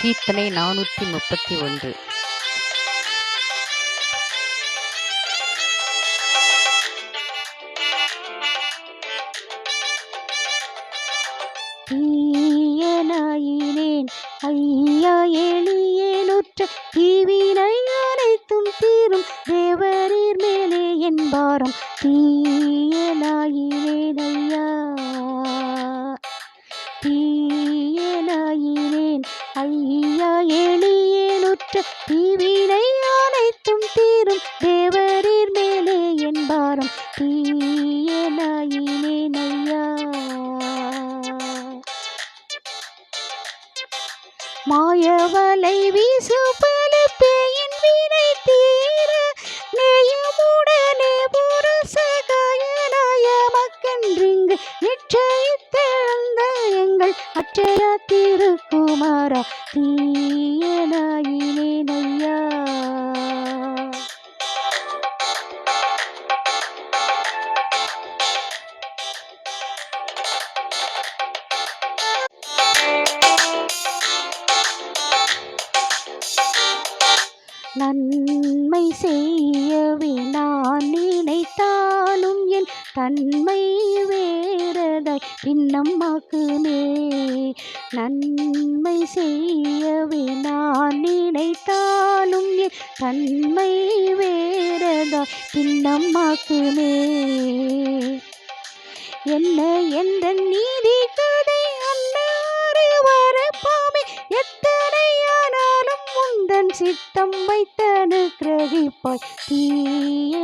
கீர்த்தனை நானூற்றி முப்பத்தி ஒன்று. தீயனாயினேன் ஐயா எளியேனுற்ற தீவினை அனைத்தும் தீரும் தேவரீர் மேலே என் பாரம் ஐயா எளியேனுற்ற தீவினை அனைத்தும் தீரும். தேவரீர் மேலே என்பாரம் தீயனாயினேன் ஐயா மாயவலை வீசு நாள் அச்சய திருக்குமாரா தீயனாயினேனையா நன்மை செய்யவே நான் நினைத்தாலும் என் தன்மை வேறதாய் பின்னம்மாக்குமே நன்மை செய்யவே நான் நினைத்தாலும் என் தன்மை வேறதாய் பின்னம்மாக்குமே? என்ன எந்த நீதி கதை அன்னாறு வரப்பாமே? எத்தனையானாலும் முந்தன் சித்தம் வைத்தனு கிரகிப்பாய். தீயனாயினேன்